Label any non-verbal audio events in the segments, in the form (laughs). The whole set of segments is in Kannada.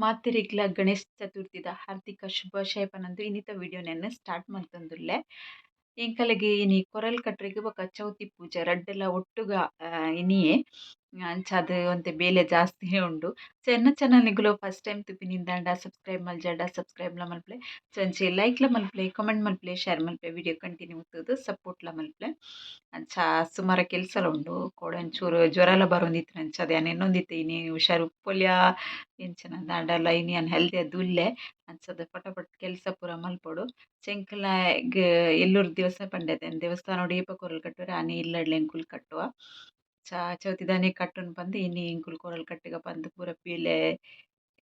ಮಾತೆರೆಗ್ಲ ಗಣೇಶ ಚತುರ್ಥಿದ ಹಾರ್ದಿಕ ಶುಭಾಶಯ ಪನಂದು ಇನ್ನಿತ ವಿಡಿಯೋನೆನ್ ಸ್ಟಾರ್ಟ್ ಮಂತೊಂದುಲ್ಲೆ ಎಂಕಲೆಗ್ ಇನಿ ಕೊರಲ್ ಕಟ್ರೆಗ್ ಬೊಕ ಚೌತಿ ಪೂಜೆ ರಡ್ಡೆಲ ಒಟ್ಟುಗ ಇನಿಯೆ ಅಂಚಾದ್ ಒಂತೆ ಬೇಲೆ ಜಾಸ್ತಿನೇ (laughs) ಉಂಡು. ಚೆನ್ನ ಎನ್ನ ಚಾನಲ್ ನಿಗುಲು ಫಸ್ಟ್ ಟೈಮ್ ತುಪಿನಿಂದಾಂಡ ಸಬ್ಸ್ಕ್ರೈಬ್ ಮಲ್ಜಾಡ ಸಬ್ಸ್ಕ್ರೈಬ್ಲ ಮಲ್ಪ್ಲೆ. ಲೈಕ್ ಲೈಕ್ಲ ಮಲ್ಪ್ಲೆ ಕಮೆಂಟ್ ಮಲ್ಪ್ಲೆ ಶೇರ್ ಮಲ್ಪ್ಲೆ ವಿಡಿಯೋ ಕಂಟಿನ್ಯೂ ಉತ್ತುದು ಸಪೋರ್ಟ್ಲ ಮಲ್ಪ್ಲೆ. ಅಂಚ ಸುಮಾರ ಕೆಲಸಲ ಉಂಡು. ಕೋಡ ಒಂಚೂರು ಜ್ವರಲ ಬರೋಂದಿತ್ತು ಅಂಚ ಅದೇ ಇನ್ನೊಂದಿತ್ತು ಇನಿ ಹುಷಾರು ಉಪ್ಪೊಲ್ಯ ಎಂಚನ ದಾಂಡಲ ಇನಿ ಅನ್ ಹೆಲ್ದಿ ದುಲ್ಲೆ ಅಂಚದ ಪಟಪಟ್ ಕೆಲಸ ಪೂರ ಮಲ್ಪೊಡು. ಚೆಂಕಲ ಎಲ್ಲೂರು ದಿವಸ ಪಂಡೆತೆ ದೇವಸ್ಥಾನ ಏಪ ಕೊರಲ್ ಕಟ್ಟುವರೆ ರಾಣಿ ಎಂಕುಲ್ ಕಟ್ಟುವ. ಚಾ ಚೌತಿ ದಾನೆ ಕಟ್ಟುನ್ ಪಂದ್ ಇನ್ನಿ ಎಂಕುಲ್ ಕೊರಲ್ ಕಟ್ಟುಗ ಪಂದ್ ಪೂರ ಪೀಲೆ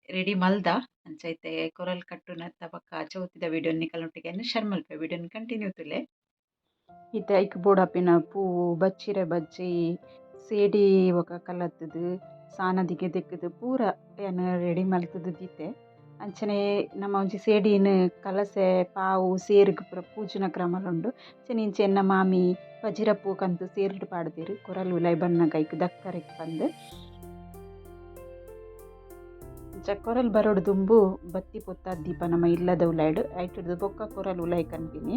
ರೆಡಿ ಮಲ್ದ. ಅಂಚೈತೆ ಕೊರಲ್ ಕಟ್ಟುನತ್ತ ಪಕ್ಕ ಚೌತಿದ ವಿಡಿಯೋ ನಿಕಲ್ನೊಟ್ಟಿಗೆ ಶೇರ್ ಮಲ್ಪೆ ವಿಡಿಯೋನ್ ಕಂಟಿನ್ಯೂ ತುಲೆ. ಇತ್ತೆ ಐಕ್ ಬೋಡಾಪಿನ ಪೂ ಬಚ್ಚಿರೆ ಬಜ್ಜಿ ಸೇಡಿ ಬೊಕ ಕಲತ್ತುದು, ಸಾನದಿಗೆ ದೆಕ್ಕುದು ಪೂರ ಏನು ರೆಡಿ ಮಲ್ತುದು ದೀತೆ ಅಂಚನೆ ನಮ್ಮ ಒಂಜಿ ಸೇಡಿನ ಕಲಸೆ ಪಾವು ಸೇರ್ಗ್ ಪೂರ ಪೂಜನ ಕ್ರಮಲು ಎನ್ನ ಮಾಮಿ ಕಂತು ಸೇರ್ಡ್ ಪಾಡ್ದೆರ್ ಕೊರಲ್ ಉಲೈ ಬನ್ನ ಐಕ್ ದಕ್ಕರೆಗ್ ಪಂದ್ ಅಂಚ ಕೊರಲ್ ಬರೋಡ್ ದುಂಬು ಬತ್ತಿ ಪೊತ್ತ ದೀಪ ನಮ್ಮ ಇಲ್ಲದ ಉಲಾಯ್ಡು. ಐಟಿಡ್ದು ಬೊಕ್ಕ ಕೊರಲ್ ಉಲಾಯ್ ಕನ್ಪಿನಿ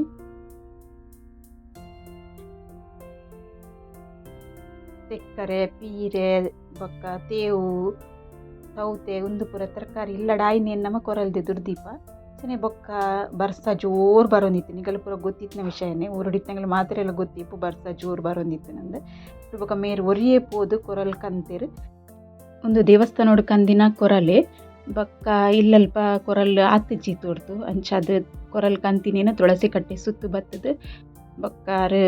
ತೆಕ್ಕರೆ, ಪೀರೆ, ಬೊಕ್ಕ, ತೇವು ಸೌತೆ ಉಂದು ಪೂರ ತರಕಾರಿ ಇಲ್ಲಡ. ನಮ್ಮ ನಮ ಕೊರಲ್ದೆ ದುರ್ದೀಪ ಅಂಚನೆ ಬೊಕ್ಕ ಬರ್ಸ ಜೋರ್ ನಿಗಲ್ ಪೂರ ಗೊತ್ತಿತ್ತಿನ ವಿಷಯನೆ. ಊರುಡಿತ್ತಂಗಲ ಮಾತ್ರ ಎಲ್ಲ ಗೊತ್ತಿಪ್ಪು ಬರ್ಸ ಜೋರ್ ಬರೋಂದಿತ್ತು ನಂದು. ಬೊಕ ಮೇರ್ ಒರಿಯೇ ಪೋದು ಕೊರಲ್ ಕಂತಿರು ಒಂದು ದೇವಸ್ಥಾನೋಡು ಕಂದಿನ ಕೊರಲೆ ಬೊಕ್ಕ ಇಲ್ಲಲ್ಪ ಕೊರಲ್ ಆತಜ್ಜಿ ತೋಡ್ದು ಅಂಚ ಅದು ಕೊರಲ್ ಕಂತಿನೇನ ತುಳಸಿ ಕಟ್ಟೆ ಸುತ್ತು ಬತ್ತದು ಬೊಕ್ಕಾರ್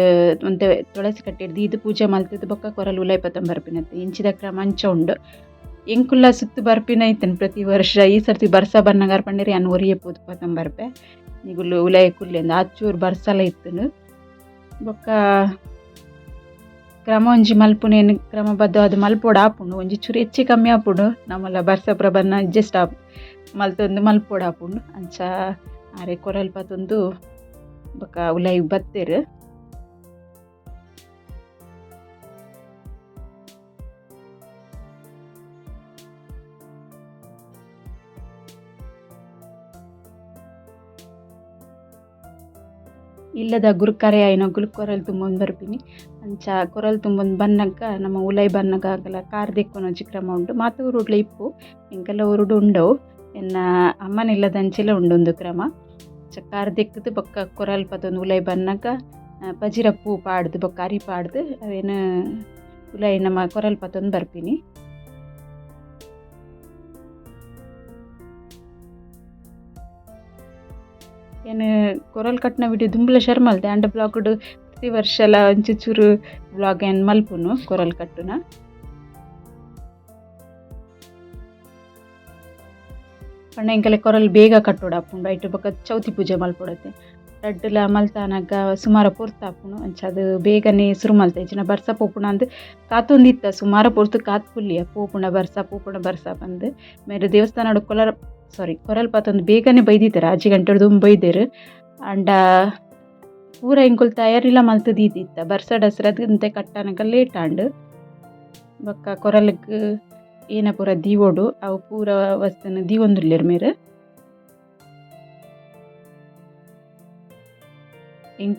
ಒಂದು ತುಳಸಿ ಕಟ್ಟೆ ಇದು ಪೂಜೆ ಮಲ್ತುದು ಬೊಕ್ಕ ಕೊರಲ್ ಉಲೈ ಪತಂ ಬರ್ಪಿನತ್ತೆ ಇಂಚಿದ ಕ್ರಮ ಅಂಚ ಉಂಡು ಎಂಕುಲ್ಲ ಸುತ್ತು ಬರ್ಪಿನ ಐತನ್ ಪ್ರತಿ ವರ್ಷ ಈ ಸರ್ತಿ ಬರ್ಸ ಬನ್ನಗಾರ ಪಂಡಿರಿ ಅನ್ನ ಒರಿಯೆ ಪೂತ್ ಪತಂ ಬರ್ಪೆ. ನಿಗುಲು ಉಲೈ ಕುಲ್ಲೆಂದ ಆಚೂರು ಬರ್ಸಲ ಇತ್ತನು. ಬೊಕ್ಕ ಕ್ರಮ ಒಂಜಿ ಮಲ್ಪುನೇನ್ ಕ್ರಮಬದ್ಧವಾದ ಮಲ್ಪೋಡು ಆಪುಂಡು ಒಂಜಿ ಚೂರು ಹೆಚ್ಚಿ ಕಮ್ಮಿ ಆಪುಂಡು ನಮ್ಮಲ್ಲ ಬರ್ಸ ಪ್ರಬನ್ನ ಅಡ್ಜಸ್ಟ್ ಆಪ್ ಮಲ್ತೊಂದು ಮಲ್ಪೋಡು ಆಪುಂಡು ಅಂಚ ಆರೆ ಕೊರಲ್ ಪತೊಂದು ಬೊಕ ಉಲೈ ಬತ್ತೆರ್. ಇಲ್ಲದ ಗುರುಕರೆ ಐನ ಗುಲ್ ಕೊರಲ್ ತುಂಬೊಂದು ಬರ್ಪಿನಿ ಅಂಚ ಕೊರಲ್ ತುಂಬೊಂದು ಬನ್ನಗ ನಮ್ಮ ಉಲೈ ಬನ್ನಗ ಆಗಲ ಕಾರ್ ದೆಕ್ಕೊನೊಂಜಿ ಕ್ರಮ ಉಂಡು ಮಾತು ಉರುಡ್ಲ ಇಪ್ಪು ಎಂಕಲ್ಲ ಉರುಡು ಉಂಡವು. ಎನ್ನ ಅಮ್ಮನ ಇಲ್ಲದಂಚೆಲ ಉಂಡೊಂದು ಕ್ರಮ. ಅಂಚ ಕಾರ್ ದೆಕ್ಕುದು ಬೊಕ್ಕ ಕೊರಲ್ ಪತೊಂದು ಉಲೈ ಬನ್ನಗ ಪಜಿರ ಪೂ ಪಾಡ್ದು, ಬೊಕ್ಕ ಅರಿ ಪಾಡ್ದು, ಅವೇನು ಉಲೈ ನಮ್ಮ ಕೊರಲ್ ಪತೊಂದು ಬರ್ಪಿನಿ ಏನು ಕೊರಲ್ ಕಟ್ನ ವಿಡಿಯೋ ದುಂಬುಲ ಶರ್ಮ ಮಲ್ತೆ ಆಂಡ ಬ್ಲಾಗ್ಡು ಪ್ರತಿ ವರ್ಷಲ ಒಂಚೂರು ಚೂರು ಬ್ಲಾಗ್ ಏನು ಮಲ್ಪುನು ಕೊರಲ್ ಕಟ್ಟುನ. ಪಂಡ ಎಂಕಲೆ ಕೊರಲ್ ಬೇಗ ಕಟ್ಟೋಡ ಆಪುಂಡು ಐಟ್ ಬೊಕ ಚೌತಿ ಪೂಜೆ ಮಲ್ಪೊಡತೆ ರಡ್ಡುಲ ಮಲ್ತಾನಗ ಸುಮಾರ ಪೊರ್ತು ಅಂಚಾದ್ ಬೇಗನೆ ಸುರು ಮಲ್ತ. ಇಜ್ಜಿನ ಬರ್ಸ ಪೋಪುನ ಅಂದ್ ಕಾತೊಂದಿತ್ತ ಸುಮಾರ ಪೊರ್ತು ಕಾತ್ ಪುಲ್ಲಿಯ ಪೋಪುಣ ಬರ್ಸ ಪೋಪುಣ ಬರ್ಸ ಪಂದ್ ಮೇರೆ ದೇವಸ್ಥಾನ ಕೊಲರ ಸಾರಿ ಕೊರಲ್ ಒಂದು ಬೇಗನೆ ಬೈದಿದ್ದಾರೆ? ಅಜ್ಜಿ ಗಂಟೆ ದುಂಬು ಬೈದೆರ್ ಆಂಡ ಪೂರ ಎಂಕುಲ್ ತಯಾರಿಲ ಮಲ್ತದಿದ್ದಿತ್ತ ಬರ್ಸ ಡಸ್ರದ್ ಕಟ್ಟನಕ ಲೇಟ್ ಆಂಡ್. ಬಕ್ಕ ಕೊರಲ್ಗ್ ಏನ ಪೂರ ದೀವೋಡು, ಅವು ಪೂರ ವಸ್ತುನ ದೀವೊಂದುಲ್ಲೆರ್ ಮೇರೆ.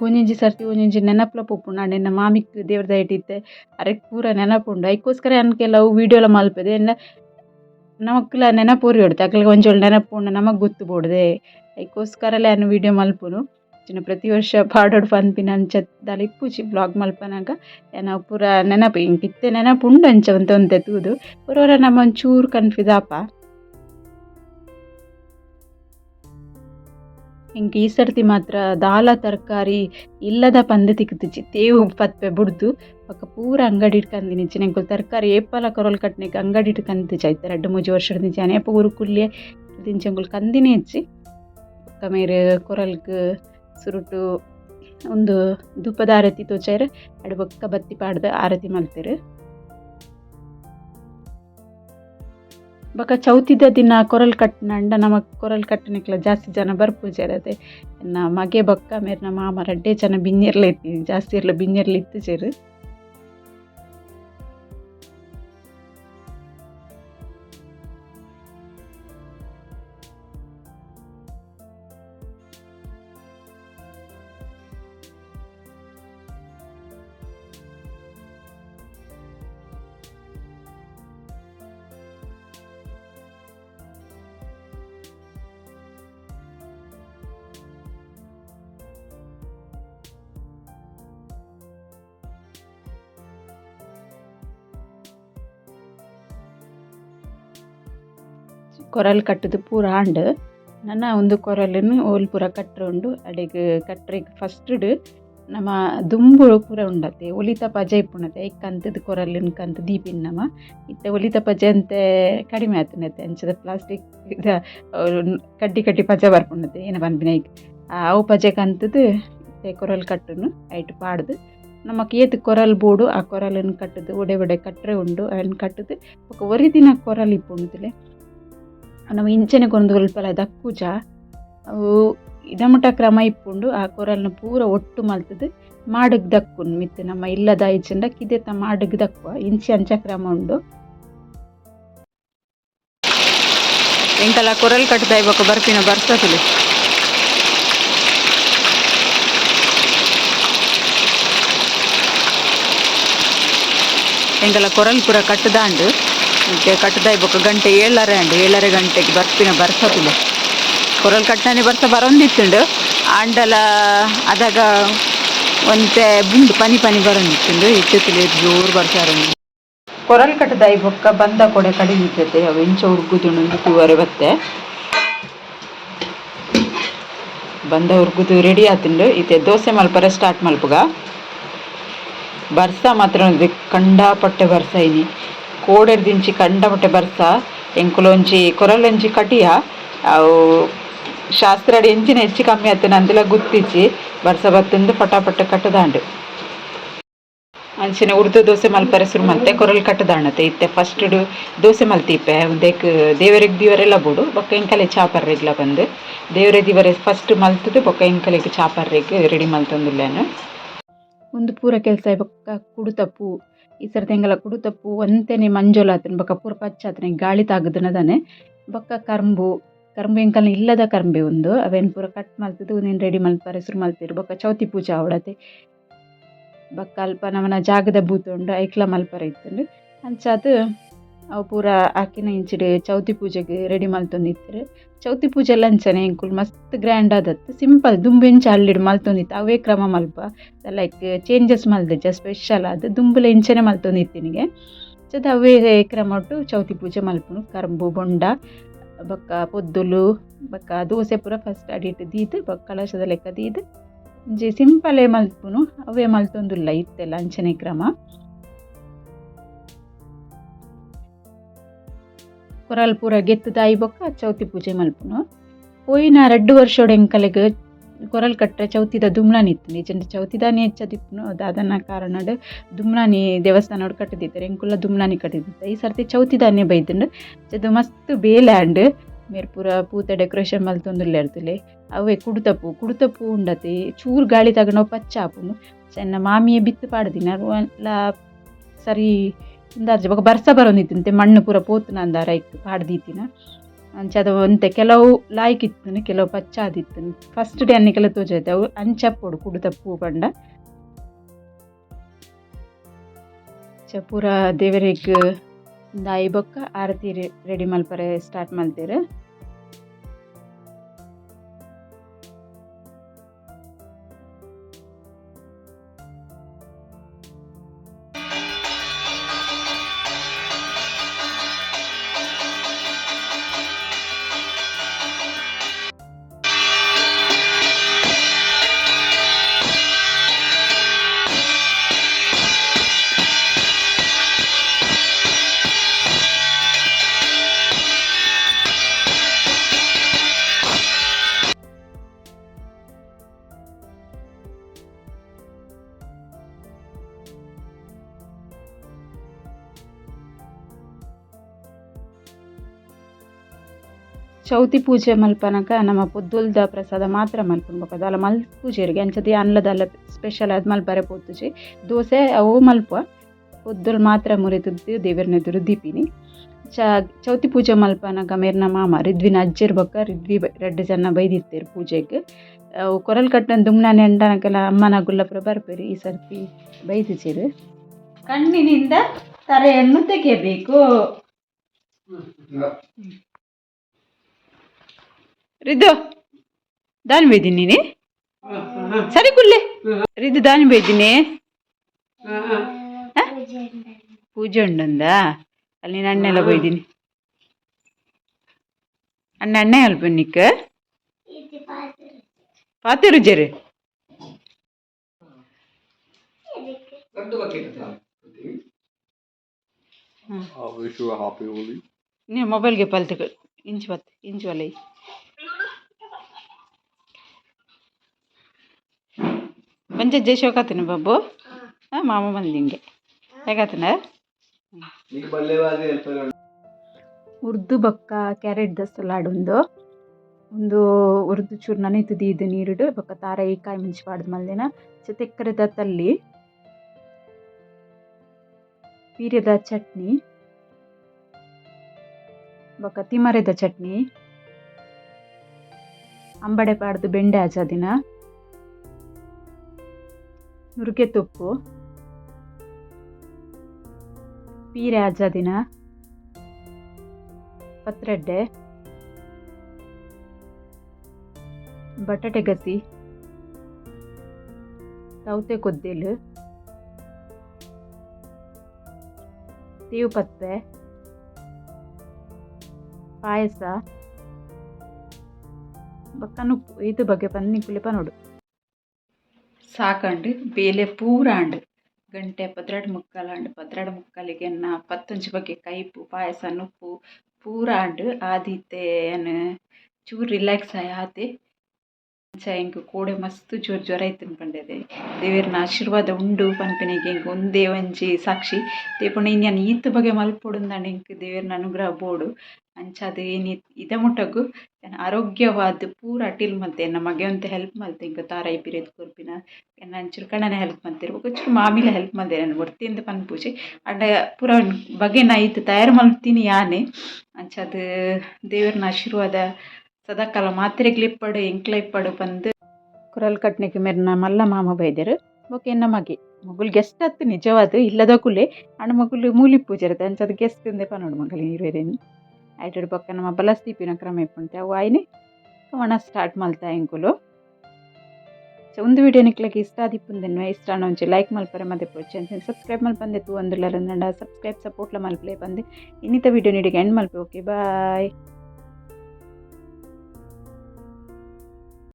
ಒಂಜೊಂಜಿ ಸರ್ತಿ ಒಂಜೊಂಜಿ ನೆನಪುಲ ಪೋಪುಂಡು ಆಂಡ ಎನ್ನ ಮಾಮಿಕ್ ದೇವ್ರದ ಇಟ್ಟಿತ್ತೆ ಅರೆಕ್ ಪೂರ ನೆನಪುಂಡು. ಐಕೋಸ್ಕರ ಅನ್ಕೆಲ್ಲ ಅವು ವೀಡಿಯೋಲ ಮಲ್ಪದೆ. ನಮಕ್ಲ ನೆನಪೂರಿ ಹೊಡ್ತು ಅಕ್ಲೆಗ್ ಒಂಚೂರು ನೆನಪು ನಮಗೆ ಗೊತ್ತು ಬೋಡ್ದೆ ಐಕೋಸ್ಕರಲೇ ಅನ್ನು ವಿಡಿಯೋ ಮಲ್ಪುನು. ಚಿನ್ನ ಪ್ರತಿ ವರ್ಷ ಪಾಡೋಡು ಪನ್ಪಿನ ಅಂಚ ದಾಲ ಇಪ್ಪುಜಿ ಬ್ಲಾಗ್ ಮಲ್ಪನಾಗ, ಏನ ಪೂರ ನೆನಪು ಇಂಕ್ ಇತ್ತೆ ನೆನಪು ಉಂಡು ಅಂಚ ಅಂತ ಒಂತೆ ತೂದು. ಪೂರ ನಮ ಒಂಚೂರು ಕನ್ಫ್ಯೂಸ್ ಇಂಕ್ ಈ ಸರ್ತಿ ಮಾತ್ರ ದಾಲ ತರಕಾರಿ ಇಲ್ಲದ ಪಂದ್ಯ ತಿಕ್ಕುತಿಜ್ಜಿ ತೇವು ಪತ್ಪೆ ಬುಡ್ದು. ಬೊಕ ಪೂರ ಅಂಗಡಿ ಕಂದಿನಿಜ್ಜಿ ಎಂಕುಲು ತರಕಾರಿ ಏಪಲ ಕೊರಲ್ ಕಟ್ನೆಗ್ ಅಂಗಡಿ ಕಂದಿಜ್ಜಿ ಐತೆ ರಡ್ಡ್ ಮೂಜಿ ವರ್ಷದ ದಿಂಚಿ ಅನೇಪ ಊರು ಕುಲ್ಯೆ ದಿಂಚಿ ಎಂಕುಲು ಕಂದಿನೇ ಪಕ್ಕ ಮೇರೆ ಮೇರ್ ಸುರುಟು ಒಂದು ಧೂಪದ ಆರತಿ ತೋಚಾರೆ ಅಡ್ ಬೊಕ್ಕ ಬತ್ತಿ ಪಾಡ್ದ ಆರತಿ ಮಲ್ತೆರ್. ಬೊಕ ಚೌತಿದ ದಿನ ಕೊರಲ್ ಕಟ್ನಂಡ ನಮಕ್ ಕೊರಲ್ ಕಟ್ಟನಿಕ್ಲ ಜಾಸ್ತಿ ಜನ ಬರ್ಪುಜೆರ್ ಎನ್ನ ಮಗೆ ಬೊಕ್ಕ ನಮ್ಮ ಮಾಮ ರಡ್ಡೆ ಜನ ಬಿಂಜಿರ್ಲೈತಿ ಜಾಸ್ತಿ ಇರ್ಲ ಬಿಂಜಿರ್ಲಿತ್ತು ಇತ್ತುಜೆರ್ ಕೊರಲ್ ಕಟ್ಟುದು ಪೂರ ಆಂಡ್ ನನ್ನ ಒಂದು ಕೊರಲನ್ನು ಓಲ್ ಪೂರ ಕಟ್ರೆ ಉಂಡು ಅಡೆಗ್ ಕಟ್ರೆಗ್ ಫಸ್ಟ್ಡ್ ನಮ ದುಂಬು ಪೂರ ಉಂಡತೆ ಒಲಿತ ಪಜ ಇಪ್ಪುಂಡತೆ ಐಕ್ ಕಂತದ ಕೊರಲಿನ ಕಂತ ದೀಪಿನ ನಮ ಇತ್ತೆ ಒಲಿತ ಪಜ ಅಂತೆ ಕಡಿಮೆ ಆತನತೆ ಅಂಚದ ಪ್ಲಾಸ್ಟಿಕ್ ಇದ ಅವ್ರು ಕಡ್ಡಿ ಕಡ್ಡಿ ಪಜ ಬರ್ಪುಂಡತೆ ಏನ ಪನ್ಪಿನ ಐಕ್ ಅವು ಪಜ ಕಂತದ ಇತ್ತೆ ಕೊರಲ್ ಕಟ್ಟುನು ಐಟ್ ಪಾಡ್ದು ನಮಕ್ ಏತ್ ಕೊರಲ್ ಬೋಡು ಆ ಕೊರಲನ್ನು ಕಟ್ಟುದು ಒಡೆ ಒಡೆ ಕಟ್ರೆ ಉಂಡು ಅವನ್ ಕಟ್ಟುದು ఒక ಒರಿದಿನ ಕೊರಲ್ ಇಪ್ಪುಂಡುತ್ತಲೆ ನಮ್ಮ ಇಂಚನೆ ಕೊಂದು ಒಲ್ಪಲ ದಕ್ಕುಜ ಅವು ಇದಮಟ ಕ್ರಮ ಇಪ್ಪುಂಡು ಆ ಕೊರಲ್ನ ಪೂರ ಒಟ್ಟು ಮಲ್ತದು ಮಾಡಗ್ ದಕ್ಕುನ್ ಮಿತ್ ನಮ್ಮ ಇಲ್ಲದ ಐಚಂಡ ಕಿದೆತ ಮಾಡಗ್ ದಕ್ಕುವ. ಇಂಚೆ ಅಂಚ ಕ್ರಮ ಉಂಡು. ಎಂಕಲ ಕೊರಲ್ ಕಟ್ಟದ ಇವಾಗ ಬರ್ಪಿನ ಬರ್ತದಲ್ಲಿ. ಎಂಕಲ ಕೊರಲ್ ಪೂರ ಕಟ್ಟದಾಂಡು ಮತ್ತೆ ಕಟ್ಟದ ಇವಾಗ ಗಂಟೆ ಏಳರೆ ಅಂಡು ಏಳರೆ ಗಂಟೆಗೆ ಬರ್ಪಿನ ಬರ್ಸೋದಿಲ್ಲ. ಕೊರಲ್ ಕಟ್ಟನೆ ಬರ್ತ ಬರೊಂದಿತ್ತುಂಡು. ಆಂಡಲ, ಅದಾಗ ಒಂತೆ ಬುಂಡು ಪನಿ ಪನಿ ಬರೊಂದಿತ್ತುಂಡು. ಇತ್ತಿತ್ತುಲು ಜೋರು ಬರ್ತಾರೆ ಕೊರಲ್ ಕಟ್ಟದ ಬೊಕ್ಕ ಬಂದ ಕೊಡೆ ಕಡಿದಿದ್ದತೆ ಅವು ಎಂಚ ತೂವರೆ ಬತ್ತೆ. ಬಂದ ಉರ್ಗುದು ರೆಡಿ ಆತುಂಡು. ಇತ್ತೆ ದೋಸೆ ಮಲ್ಪರೆ ಸ್ಟಾರ್ಟ್ ಮಲ್ಪುಗ. ಬರ್ಸ ಮಾತ್ರ ಕಂಡ ಕಂಡಾಪಟ್ಟೆ ಬರ್ಸ ಇನಿ. ಕೋಡೆರ್ ದಿಂಚಿ ಕಂಡಪಟ್ಟೆ ಬರ್ಸ ಎಂಕುಲೊಂಜಿ ಕೊರಲೊಂಜಿ ಕಟಿಯ, ಅವು ಶಾಸ್ತ್ರಡ್ ಎಂಚಿನ ಹೆಚ್ಚು ಕಮ್ಮಿ ಆತನ ಅಂದೆಲ ಗುತ್ತಿಚ್ಚಿ ಬರ್ಸ ಬತ್ತಂದು ಪಟಾಪಟ್ಟ ಕಟ್ಟದಾಂಡು. ಅಂಚಿನ ಉರ್ದು ದೋಸೆ ಮಲ್ಪರೆ ಸುರು ಮಲ್ತೆ ಕೊರಲ್ ಕಟ್ಟದಾಣತೆ. ಇತ್ತೆ ಫಸ್ಟ್ ದೋಸೆ ಮಲ್ತಿಪ್ಪೆ ದೇಕ್ ದೇವರಿಗೆ ದಿವರೆಲ್ಲ ಬೋಡು ಬೊಕ್ಕ ಎಂಕಲೆ ಚಾಪರ್ರೆಗ್ಲ ಬಂದು. ದೇವರ ದಿವರೆ ಫಸ್ಟ್ ಮಲ್ತದು ಬೊಕ್ಕ ಎಂಕಲೆಗ್ ಚಾಪರ್ರೆಗ್ ರೆಡಿ ಮಲ್ತೊಂದುಲ್ಲೆನು. ಒಂದು ಪೂರ ಕೆಲಸ ಬೊಕ್ಕ ಕುಡುತಪ್ಪು ಈ ಸರ್ತಿ ಎಂಗಲ ಕುಡುತಪ್ಪು ಒಂತೆನೆ ಮಂಜೋಲ ಆತನ ಬಕ್ಕ ಪೂರ ಪಚ್ಚ ಆತನ ಗಾಳಿ ತಾಗದನದಾನೆ ಬಕ್ಕ ಕರ್ಂಬು ಕರ್ಂಬು ಎಂಕಲ್ನ ಇಲ್ಲದ ಕರ್ಂಬೆ ಒಂದು, ಅವೇನು ಪೂರ ಕಟ್ ಮಲ್ತದು ನೀನ್ ರೆಡಿ ಮಲ್ಪರೆ ಹೆಸರು ಮಲ್ತಿರು ಬೊಕ ಚೌತಿ ಪೂಜೆ ಅವಡತೆ ಬಕ್ಕ ಅಲ್ಪ ನಮನ ಜಾಗದ ಬೂತುಂಡು ಐಕ್ಲ ಮಲ್ಪರೆ ಇತ್ತುಂಡು. ಅಂಚಾದ್ ಅವು ಪೂರ ಆಕಿನ ಇಂಚಿಡೆ ಚೌತಿ ಪೂಜೆಗೆ ರೆಡಿ ಮಲ್ತೊಂದಿತ್ತೆರ್ ಚೌತಿ ಪೂಜೆ ಅಂಚನೆ ಎಂಕುಲು ಮಸ್ತ್ ಗ್ರ್ಯಾಂಡ್ ಆದತ್ತು ಸಿಂಪಲ್ ದುಂಬು ಇಂಚ ಅಲ್ಲಿಡ್ ಮಲ್ತೊಂದಿತ್ತು ಅವೇ ಕ್ರಮ ಮಲ್ಪ. ಲೈಕ್ ಚೇಂಜಸ್ ಮಲ್ದಜ್ಜ ಸ್ಪೆಷಲ್ ಆದ್. ದುಂಬುಲ ಇಂಚನೆ ಮಲ್ತೊಂದಿತ್ತಿನಿಗೆ ಚದ ಅವೇ ಕ್ರಮ ಒಟ್ಟು ಚೌತಿ ಪೂಜೆ ಮಲ್ಪುನು ಕರ್ಂಬು, ಬೊಂಡ, ಬೊಕ್ಕ ಪೊದ್ದುಲು, ಬಕ್ಕ ದೋಸೆ ಪೂರ ಫಸ್ಟ್ ಅಡಿಟ್ ದೀದ್, ಬೊಕ್ಕ ಕಲಶದ ಲೆಕ್ಕ ದೀದ್. ಒಂಜಿ ಸಿಂಪಲೇ ಮಲ್ಪುನು ಅವೇ ಮಲ್ತೊಂದುಲ್ಲ ಇತ್ತೆಲ್ಲ ಅಂಚನೆ ಕ್ರಮ. ಕೊರಲ್ ಪೂರ ಗೆತ್ತು ತಾಯಿ ಬೊಕ್ಕ ಚೌತಿ ಪೂಜೆ ಮಲ್ಪುನು. ಪೋಯಿನ ರಡ್ಡು ವರ್ಷೋಡು ಎಂಕಲೆಗ್ ಕೊರಲ್ ಕಟ್ಟರೆ ಚೌತಿದ ದುಮ್ಲಾನಿ ಇತ್ತು ನಿಜಂಡ ಚೌತಿದಾನಿ ಹೆಚ್ಚದಿಪ್ಪುನು ದಾದನ ಕಾರಣಡ್ ದುಮ್ಲಾನಿ ದೇವಸ್ಥಾನಡ್ ಕಟ್ಟದಿದ್ದಾರೆ ಎಂಕುಲ್ಲ ದುಮ್ಲಾನಿ ಕಟ್ಟಿದ್ದ ಈ ಸರ್ತಿ ಚೌತಿದಾನೆ ಬೈದುಂಡು ಅದು ಮಸ್ತ್ ಬೇಲ್ಯಾಂಡ್ ಮೇರ್ ಪೂರ ಪೂತ ಡೆಕೋರೇಷನ್ ಮಲ್ತೊಂದುಲ್ಲೆ ಇರ್ತಲೆ. ಅವೇ ಕುಡುತಪ್ಪು ಕುಡುತಪ್ಪು ಉಂಡತೆ. ಚೂರು ಗಾಳಿ ತಗೊಂಡು ಪಚ್ಚ ಆಪುನು ಚೆನ್ನ ಮಾಮಿಯೇ ಬಿತ್ತು ಪಾಡ್ದಿನ. ಎಲ್ಲ ಸರಿ ಇಂದಾರ್ಜಿ ಬೊಕ ಬರ್ಸ ಬರೋಂದಿತ್ತಂತೆ ಮಣ್ಣು ಪೂರ ಪೋತುನ ಅಂದಾರ ಇತ್ತು ಪಾಡ್ದೀತಿನ ಅಂಚಾದ ಒಂತೆ ಕೆಲವು ಲಾಯ್ಕ್ ಇತ್ತು ಕೆಲವು ಪಚ್ಚ ಆದಿತ್ತುನು ಫಸ್ಟ್ ಡೇ ಅನ್ನಿಕೆಲ್ಲ ತೋಜೈತೆ ಅವು ಅಂಚಪ್ಪೊಡು ಪೂ ಪಂಡ ಅಂಚ ಪೂರ ದೇವರಿಗೆ ದಾಯಿ ಬೊಕ್ಕ, ಆರತಿ ರೆಡಿ ಮಲ್ಪರೆ ಸ್ಟಾರ್ಟ್ ಮಲ್ತೇರು. ಚೌತಿ ಪೂಜೆ ಮಲ್ಪನಕ ನಮ್ಮ ಪೊದ್ದುಲ್ದ ಪ್ರಸಾದ ಮಾತ್ರ ಮಲ್ಪುನು ಬೊಕ ದಾಲ ಮಲ್ ಪೂಜೆರಿಗೆ ಅಂಚದಿ ಅನ್ಲದಾಲ ಸ್ಪೆಷಲ್ ಆದ್ ಮಲ್ಪರೆ ಪೊತ್ತುಜಿ ದೋಸೆ ಅವು ಮಲ್ಪ ಪೊದ್ದುಲ್ ಮಾತ್ರ ಮುರಿತುದ್ದು ದೇವರನ್ನ ಎದುರು ದೀಪಿನಿ. ಚ, ಚೌತಿ ಪೂಜೆ ಮಲ್ಪನಕ ಮೇರ್ನ ಮಾಮ ರಿದ್ವಿನ ಅಜ್ಜೆರ್ ಬೊಕ್ಕ ರಿದ್ವಿ ರೆಡ್ ಜನ ಬೈದಿರ್ತೀರಿ ಪೂಜೆಗ್. ಅವು ಕೊರಲ್ ಕಟ್ಟನ ದುಮ್ನ ಅಂಡನಕೆಲ್ಲ ಅಮ್ಮನ ಗುಲ್ಲಪುರ ಬರ್ಬೇರಿ ಈ ಸರ್ತಿ ಬೈದಿಚೇರು ಕಣ್ಣಿನಿಂದ ತರೆಯನ್ನು ತೆಗೆಯಬೇಕು. ರಿದ್ದು ದಾನಿ ಬೈದಿನಿ ನೀನೆ? ಸರಿ ಕುಲ್ಲೆ ರಿದ್ದು ದಾನಿ ಇದ್ದೀನಿ ಪೂಜೆ ಉಂಡಂದಾ? ಅಲ್ಲಿ ನಾನು ಅಣ್ಣೆಲ್ಲ ಬೈದಿನಿ. ಅಣ್ಣ ಅಣ್ಣೆ ಅಲ್ಪ ನಿಕ್ಕ ಪಾತಿರು ಜರಿ ದೊಡ್ಡ bucket I wish you a happy Holi. ನೀ ಮೊಬೈಲ್ಗೆ ಪಲ್ತು ಇಂಚು ಬತ್ತು ಇಂಚು ಮಂಜ ಜೈ ಶೋಕಾತಿನ ಬಾಬು. ಹಾ ಮಾಮ ಬಂದು ಹಿಂಗೆ. ಹೇಗಾತನ? ಉರ್ದು ಬಕ್ಕ ಕ್ಯಾರೆಟ್ ದಸ್ತು ಲಾಡು ಒಂದು ಉರ್ದು ಚೂರು ನನಿತುದಿ ಇದು ನೀರುಡು ಬಕ್ಕ ತಾರ ಈ ಕಾಯಿ ಮುಂಚೆ ಬಾಡ್ದು ಮಲ್ದಿನ ಚತೆಕ್ಕರದ ತಲ್ಲಿ ಪೀರ್ಯದ ಚಟ್ನಿ ಬಕ್ಕ ತಿಮರೆದ ಚಟ್ನಿ. ಅಂಬಡೆ ಪಾಡ್ದು ಬೆಂಡೆ ದಿನ. ನುಗ್ಗೆ ತುಪ್ಪು. ಪೀರೆ ದಿನ. ಪತ್ರಡ್ಡೆ. ಬಟಾಟೆ ಗಸಿ. ಸೌತೆ ಕೊದ್ದೇಲು. ಪತ್ತೆ. ಪಾಯಸ. ಬಕ್ಕನುಪ್ಪು ಇದು ಬಗ್ಗೆ ಪನ್ನಿ ಕುಲಿಪ ನೋಡು. ಸಾಕಂಡು ಬೇಲೆ ಪೂರಾಂಡು, ಗಂಟೆ ಪದ್ರಡು ಮುಕ್ಕಾಲಾಂಡು, ಪದ್ರಡು ಮುಕ್ಕಾಲಿಗೆ ನಾ ಪತ್ತೊಂಜಿ ಬಗ್ಗೆ ಕೈಪು, ಪಾಯಸ, ನುಪ್ಪು, ಪೂರಾಂಡು ಆದಿತ್ತೆ ಏನ್ ಚೂರು ರಿಲ್ಯಾಕ್ಸ್ ಆಯ್ ಆತೆ ಅಂಚ ಕೋಡೆ ಮಸ್ತ್ ಜೋರ್ ಜ್ವರ ಇತ್ತಿನ ಪಂಡೆದೆ ದೇವೆರ್ನ ಆಶೀರ್ವಾದ ಉಂಡು ಪನ್ಪಿನಿಗೆ ಎಂಕ್ ಒಂದೇ ಒಂಜಿ ಸಾಕ್ಷಿ. ದೇಪಣ ಇನ್ನ್ಯಾನ್ ಈತ ಬಗೆ ಮಲ್ಪೊಡುಂದಾಂಡ ಎಂಕ್ ದೇವೆರ್ನ ಅನುಗ್ರಹ ಬೋಡು. ಅಂಚಾದ್ ಏನಿ ಇದ ಮುಟ್ಟಗು ಆರೋಗ್ಯವಾದ ಪೂರ ಅಟಿಲ್ ಮಲ್ತೆ ನಮಗೆ ಮಗೆ ಒಂತೆ ಹೆಲ್ಪ್ ಮಲ್ತೆ ಹಿಂಗೆ ತಾರಾಯಿ ಪಿರೆದ್ ಕೊರ್ಪಿನ. ಎನ್ನ ಅಂಚೂರು ಕಣ್ಣನೇ ಹೆಲ್ಪ್ ಮಲ್ತೆರ್ ಬೊಕ ಮಾಮಿಲ ಹೆಲ್ಪ್ ಮಲ್ದೆರ್ ಎನ್ನ ಪನ್ ಪನ್ಪುಜಿ ಆಂಡ ಪೂರ ಬಗೆನ ಐತ್ ತಯಾರು ಮಲ್ತೀನಿ ಯಾನೆ. ಅಂಚಾದ್ ದೇವೆರ್ನ ಆಶೀರ್ವಾದ ಮಾತ್ರೆಗ್ಲ ಇಪ್ಪಡು ಎಂಕ್ಲ ಇಪ್ಪಡು ಪಂದ್ ಕುರಲ್ ಕಟ್ನೆಗ್ ಮೆರ್ನ ಮಲ್ಲ ಮಾಮ ಬೈದೆರ್ ಬೊಕ ಎನ್ನ ಮಗೆ. ಮಗುಲ್ ಗೆಸ್ಟ್ ಅತ್ತ ನಿಜವಾದ, ಇಲ್ಲದ ಕುಲೆ ಅಣ್ಣ ಮಗುಲು ಮೂಲಿ ಪೂಜೆರ್ದ ಅಂಚಾದ್ ಗೆಸ್ಟ್ ಇಂದೆ ಪನೋಡು ಮಗಲಿ ನೀರುವೆರೆನ್ ಐಟಡ್ ಪಕ್ಕ ನಮ್ಮ ಬಲಸ್ತೀಪಿನ ಕ್ರಮ ಇಪ್ಪುಂತೆ ಅವು ಆಯ್ನೆ, ಕವಣ ಸ್ಟಾರ್ಟ್ ಮಲ್ತಾ ಎಂಕುಲು ಸೊ, ಒಂದು ವಿಡಿಯೋ ನಿಕ್ಲಕ್ಕೆ ಇಷ್ಟ ಆದಿಪ್ಪುಂದೆನ್ವೆ ಇಷ್ಟ ಒಂಚಿ ಲೈಕ್ ಮಲ್ಪರೆ ಮತ್ತೆ ಪೋಚೆ ಅಂತ ಸಬ್ಸ್ಕ್ರೈಬ್ ಮಲ್ಪಂದೆ ತೂ ಒಂದುಲ್ಲ ಸಬ್ಸ್ಕ್ರೈಬ್ ಸಪೋರ್ಟ್ಲ ಮಲ್ಪಲೆ ಬಂದೆ. ಇನ್ನಿತ ವಿಡಿಯೋ ನೀಡಿಗೆ ಎಂಡ್ ಮಲ್ಪೆ. Okay bye